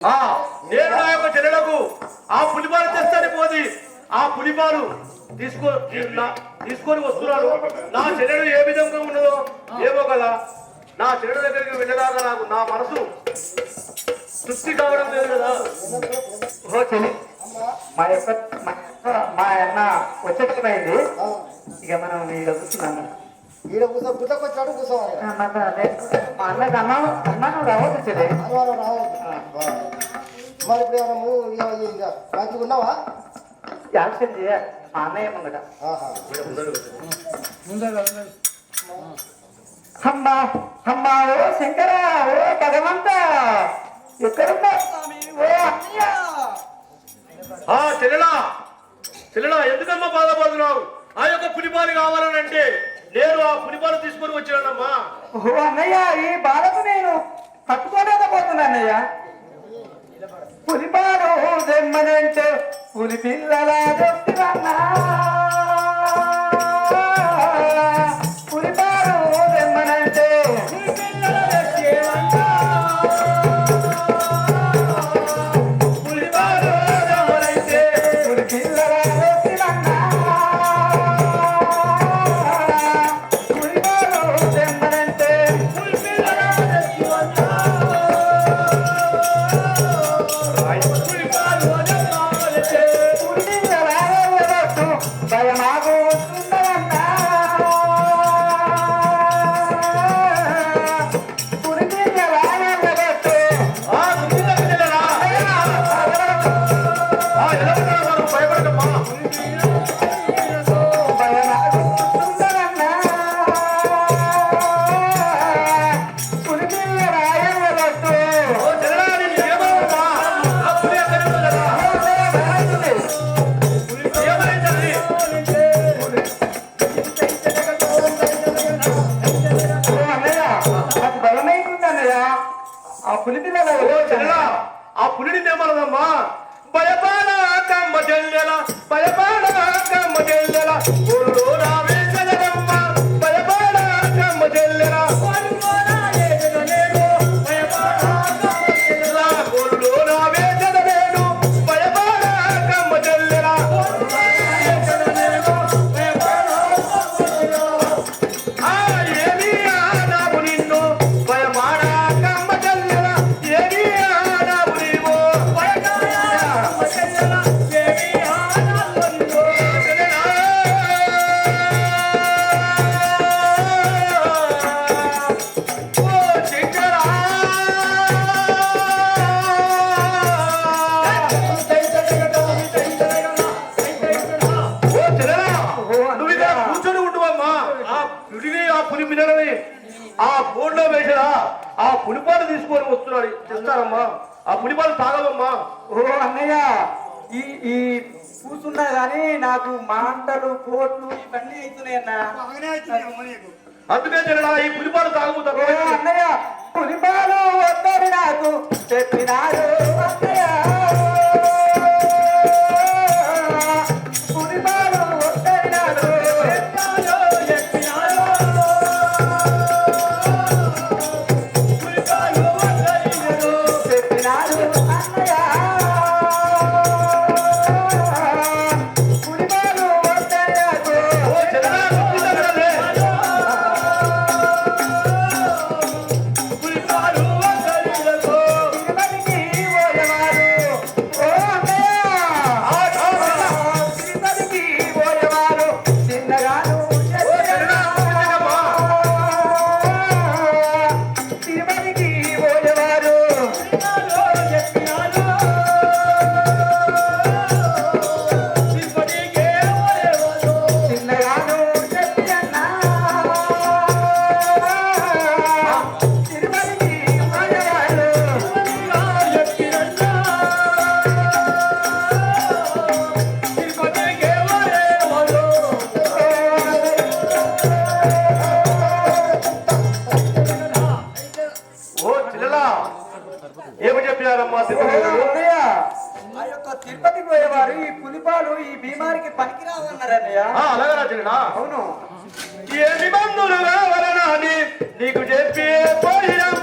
ఆ నేను నా యొక్క చెల్లెలకు ఆ పులిపాలు తెస్తాను పోది ఆ పులిపాలు తీసుకో తీసుకొని వస్తున్నాడు నా చెల్లెడు ఏ విధంగా ఉన్నదో ఏమో కదా. నా చెల్లెడు దగ్గరికి వెళ్ళదాకా నాకు నా మనసు తృప్తి కావడం లేదు కదా. మా యొక్క మా అన్న వచ్చేటమైంది ఇక మనం ఇక కూర్చున్నాము ఈడ కూర్చో గుట్టకు వచ్చాడు కూర్చోవాలి అన్నకు అన్న అన్న నువ్వు రావద్దు చెల్లి అనుమానం రావద్దు. మరి ఇప్పుడు ఏమైనా నువ్వు ఇక ఇక మంచిగా ఉన్నావా? యాక్షన్ చేయ. మా అన్నయ్య ఆహా. అమ్మా అమ్మా ఓ శంకర ఓ భగవంత ఎక్కడున్నా? స్వామి ఓ అన్నయ్య. ఆ చెల్లెలా చెల్లెలా ఎందుకమ్మా బాధపడుతున్నావు? ఆ యొక్క పులిపాలు కావాలని అంటే నేను ఆ పులిపాలు తీసుకొని వచ్చానమ్మా. ఓ అన్నయ్య ఈ బాధకు నేను తట్టుకోలేకపోతున్నా పులిపాలు దెమ్మనంటే పులి పిల్లలా తీసుకొని వస్తున్నాడు తెస్తారమ్మా. ఆ పులిపాలు తాగవమ్మా. ఓ అన్నయ్య ఈ ఈ కూర్చున్నా గానీ నాకు మాంటలు పోట్లు ఇవన్నీ అవుతున్నాయన్నా అందుకే చెల్లెలా ఈ పులిపాలు తక్కువ అన్నయ్య పులిపాలు వద్దని నాకు చెప్పినారు అన్నయ్య. అన్నయ్య చెల్లెలా అవును. ఏమి మందులు కావాలనాని నీకు చెప్పి పోయినమ్మా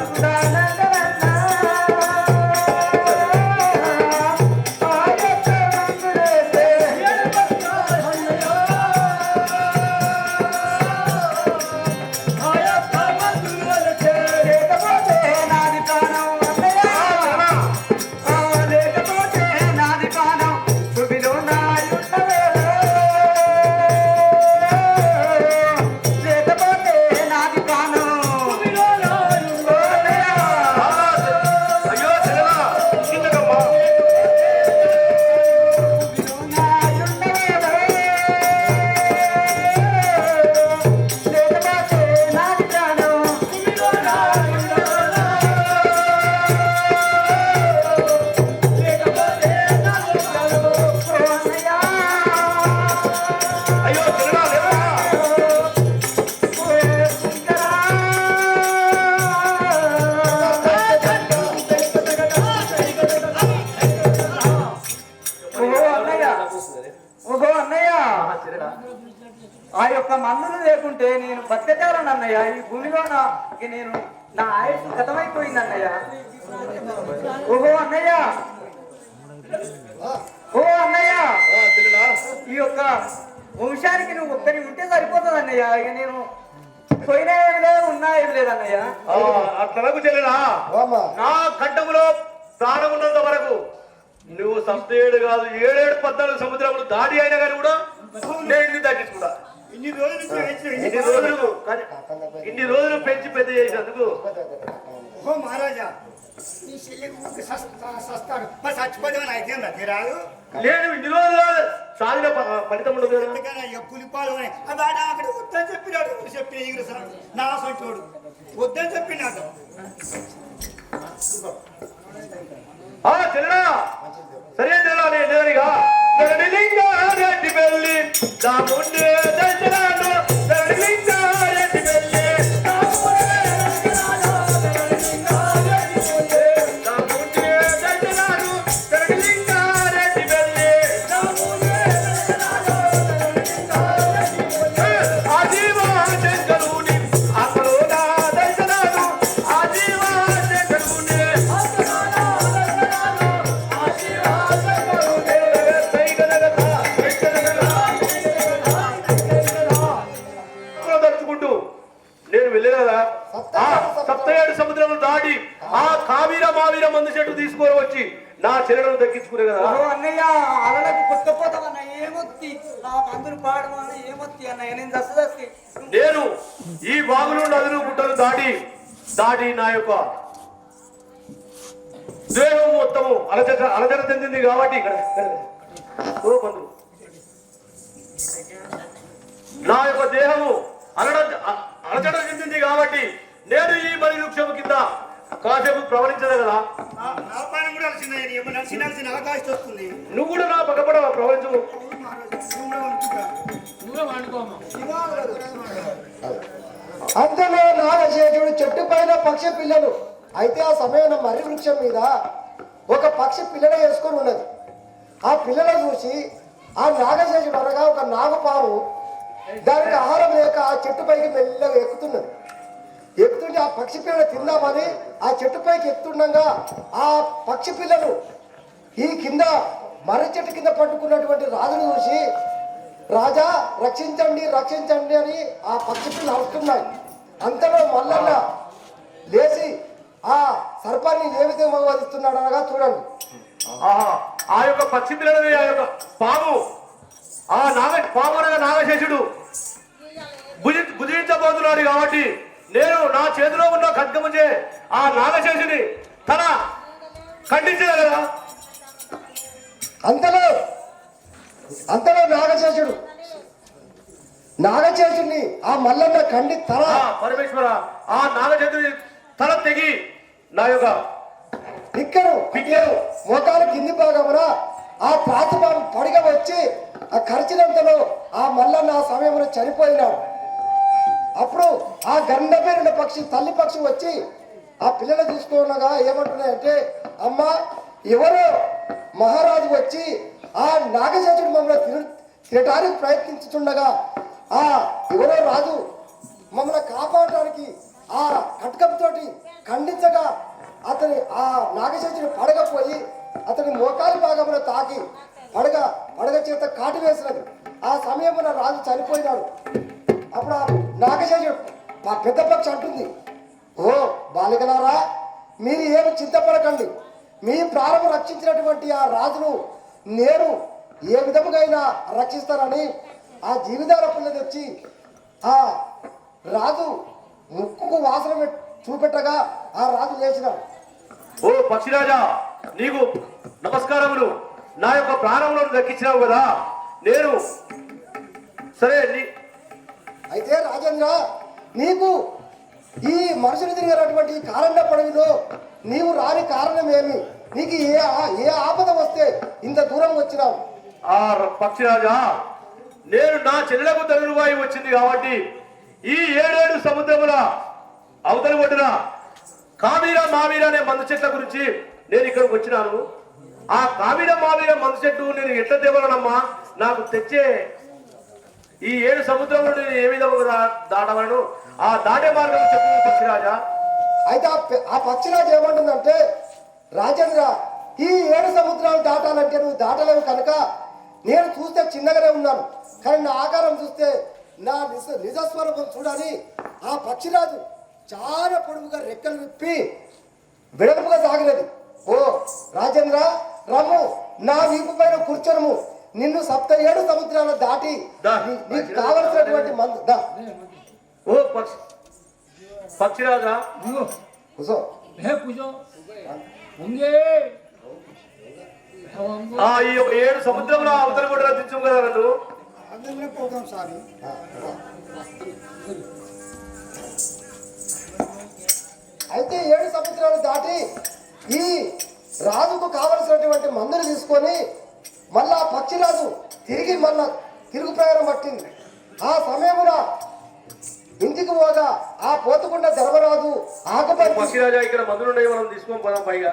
నేను లేకుంటే నేను బతకచాలను అన్నయ్య ఈ భూమిలో నా నేను నా ఆయుష్ గతమైపోయింది అన్నయ్య ఓహో అన్నయ్య. ఓ అన్నయ్య. ఈ యొక్క వంశానికి నువ్వు ఒక్కరి ఉంటే సరిపోతుంది అన్నయ్య ఇక నేను పోయినా ఏమి లేదు ఉన్నా ఏమి లేదు అన్నయ్య ఆ, అట్లకు నా కంఠములో ప్రాణం ఉన్నంత వరకు నువ్వు సప్తేడు కాదు ఏడేడు పద్నాలుగు సముద్రములు దాడి అయినా కానీ కూడా నేను తగ్గించుకుంటా ఇన్ని రోజులు ఇన్ని రోజులు. ఇన్ని రోజులు పెంచి పెద్ద చేసినందుకు. ఓ మహారాజా. నీ చెల్లెకి సస్తాడు. మరి చచ్చిపోతామని అయితే రాదు? నేను ఇన్ని రోజులు సాగిన ఫలితం ఉండదు పులిపాలు ఆడ అక్కడ వద్దని చెప్పినాడు. చెప్పిన ఈగురు సార్. నా సొంటోడు. వద్దని చెప్పినాడు. ఆ చెల్లెడా సరే చెల్లెలా నేను లేదనిగా ధరణిలింగ రెడ్డి వెళ్ళి దాముండే దర్శనాలు ధరణిలింగ దాటి ఆ కావీర మావీర మందు చెట్టు తీసుకొని వచ్చి నా చెల్లెలను దక్కించుకునే కదా. అన్నయ్య అలలకు ఏమొత్తి? మందులు పాడమని ఏమొత్తి అన్నయ్య నేను నేను ఈ బాగులు నదులు గుట్టలు దాటి దాటి నా యొక్క దేహం మొత్తము అలజట అలజట చెందింది కాబట్టి. ఓ బంధువు. నా యొక్క దేహము అలడ అలజట చెందింది కాబట్టి నేను ఈ బలి వృక్షము కింద కాసేపు ప్రవహించదు కదా నా- నా పైన కూడా అలసిందే నీ ఏమో నడిచి నడిచి నా కాస్ట్ వస్తుంది. నువ్వు కూడా నా పక్కపడ ప్రవహించు. అంతలో నాగశేషుడు చెట్టు పైన పక్షి పిల్లలు. అయితే ఆ సమయంలో మర్రి వృక్షం మీద ఒక పక్షి పిల్లడ వేసుకొని ఉన్నది. ఆ పిల్లలను చూసి ఆ నాగశేషుడు అనగా ఒక నాగపాము. దానికి ఆహారం లేక పక్షి పిల్లలు తిందామని ఆ చెట్టు పైకి ఎక్కుతుండగా ఆ పక్షి పిల్లలు ఈ కింద మర్రి చెట్టు కింద పట్టుకున్నటువంటి రాజును చూసి రాజా రక్షించండి రక్షించండి అని ఆ పక్షి పిల్లలు అరుస్తున్నాయి. అంతలో మల్లన్న లేచి ఆ సర్పాన్ని ఏ విధంగా వధిస్తున్నాడు అనగా చూడండి. ఆహా ఆ యొక్క పక్షి పిల్లలని ఆ యొక్క పాము ఆ నాగ పాము అనగా నాగశేషుడు. భుజి భుజించబోతున్నాడు కాబట్టి నేను నా చేతిలో ఉన్న ఖడ్గముచే ఆ నాగశేషుని తన ఖండించిన కదా? అంతలో అంతలో నాగశేషుడు నాగశేషుడిని ఆ మల్లన్న ఖండి తల. పరమేశ్వర ఆ నాగశేషుని తల తెగి నా యొక్క పిక్కను పిక్కను. మోకాలు కింది భాగమున ఆ ప్రాతిభావం పడిగ వచ్చి ఆ ఖర్చినంతలో ఆ మల్లన్న ఆ సమయంలో చనిపోయినాడు. అప్పుడు ఆ గండ రెండు పక్షి తల్లి పక్షి వచ్చి ఆ పిల్లలు చూసుకోనగా ఏమంటున్నాయంటే అమ్మ ఎవరో మహారాజు వచ్చి ఆ నాగశేషుడు మమ్మల్ని తిన తినడానికి ప్రయత్నించుతుండగా ఆ ఎవరో రాజు మమ్మల్ని కాపాడటానికి ఆ కటకంతో ఖండించగా అతని ఆ నాగశేషుడు పడగపోయి అతని మోకాలి భాగంలో తాకి పడగ పడగ చేత కాటు వేసినది. ఆ సమయంలో రాజు చనిపోయినాడు. అప్పుడు ఆ నాగశేషుడు మా పెద్ద పక్ష అంటుంది. ఓ బాలికలారా మీరు ఏమి చింతపడకండి. మీ ప్రాణం రక్షించినటువంటి ఆ రాజును నేను ఏ విధముగా రక్షిస్తానని ఆ జీవితాల పిల్ల తెచ్చి ఆ రాజు ముక్కుకు వాసన చూపెట్టగా ఆ రాజు లేచినాడు. ఓ పక్షిరాజా నీకు నమస్కారములు. నా యొక్క ప్రారంభంలో దక్కించినావు కదా. నేను సరే నీ అయితే రాజేంద్ర నీకు ఈ మనుషులు తిరిగినటువంటి ఈ పడవిలో నీవు రాని కారణం ఏమి నీకు ఏ ఆ- ఏ ఆపద వస్తే ఇంత దూరం వచ్చినావు? ఆ పక్షిరాజా నేను నా చెల్లెలకు తరువాయి వచ్చింది కాబట్టి ఈ ఏడేడు సముద్రముల అవతలి ఒడ్డున కామీర మామీర అనే మందు చెట్ల గురించి నేను ఇక్కడికి వచ్చినాను. ఆ కామీర మామీర మందు చెట్టు నేను ఎట్లా తేవలనమ్మా? నాకు తెచ్చే ఈ ఏడు సముద్రములు నేను ఏ విధంగా దా- దాటవలను? ఆ దాటే మార్గం చెప్పు పక్షిరాజా. అయితే ఆ ఆ పక్షిరాజు ఏమంటుందంటే రాజేంద్ర ఈ ఏడు సముద్రాలు దాటాలంటే నువ్వు దాటలేవు కనుక నేను చూస్తే చిన్నగానే ఉన్నాను. కానీ నా ఆకారం చూస్తే నా నిజ నిజస్వరూపం చూడాలి ఆ పక్షిరాజు చాలా పొడుగుగా రెక్కలు విప్పి విడపుగా సాగలేదు ఓ రాజేంద్ర రమ్ము నా వీపు పైన కూర్చోము నిన్ను సప్త ఏడు సముద్రాలు దాటి కావలసినటువంటి ఓ పక్షి. పక్షిరాజా. కూసో. ఈ ఏడు సముద్రంలో అవతల కూడా రచించు కదా నన్ను అయితే ఏడు సముద్రాలు దాటి ఈ రాజుకు కావలసినటువంటి మందులు తీసుకొని మళ్ళా పక్షిరాజు తిరిగి మళ్ళా తిరుగు ప్రయాణం పట్టింది ఆ సమయమున ఇంటికి పోగా ఆ పోతుకున్న ధర్మరాజు ఆకుపై పక్షిరాజా ఇక్కడ మందులు మనం తీసుకొని పోదాం పైగా.